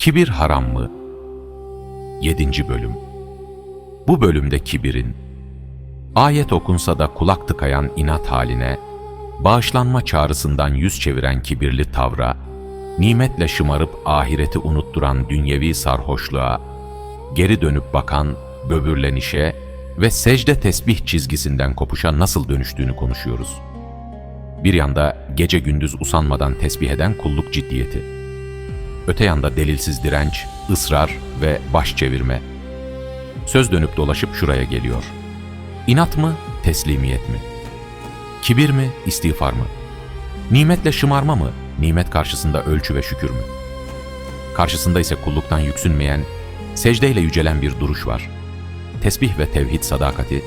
Kibir haram mı? 7. Bölüm Bu bölümde kibirin, ayet okunsa da kulak tıkayan inat haline, bağışlanma çağrısından yüz çeviren kibirli tavra, nimetle şımarıp ahireti unutturan dünyevi sarhoşluğa, geri dönüp bakan böbürlenişe ve secde tesbih çizgisinden kopuşa nasıl dönüştüğünü konuşuyoruz. Bir yanda gece gündüz usanmadan tesbih eden kulluk ciddiyeti. Öte yanda delilsiz direnç, ısrar ve baş çevirme. Söz dönüp dolaşıp şuraya geliyor. İnat mı, teslimiyet mi? Kibir mi, istiğfar mı? Nimetle şımarma mı, nimet karşısında ölçü ve şükür mü? Karşısında ise kulluktan yüksünmeyen, secdeyle yücelen bir duruş var. Tesbih ve tevhid sadakati,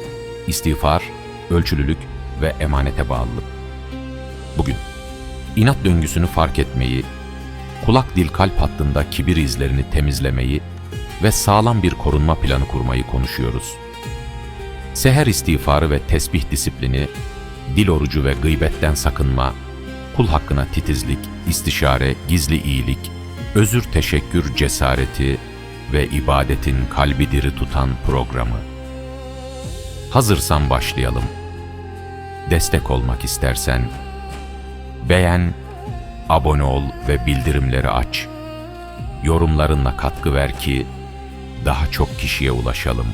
istiğfar, ölçülülük ve emanete bağlılık. Bugün, inat döngüsünü fark etmeyi, kulak dil kalp hattında kibir izlerini temizlemeyi ve sağlam bir korunma planı kurmayı konuşuyoruz. Seher istiğfarı ve tesbih disiplini, dil orucu ve gıybetten sakınma, kul hakkına titizlik, istişare, gizli iyilik, özür teşekkür cesareti ve ibadetin kalbi diri tutan programı. Hazırsan başlayalım. Destek olmak istersen beğen, abone ol ve bildirimleri aç. Yorumlarınla katkı ver ki daha çok kişiye ulaşalım.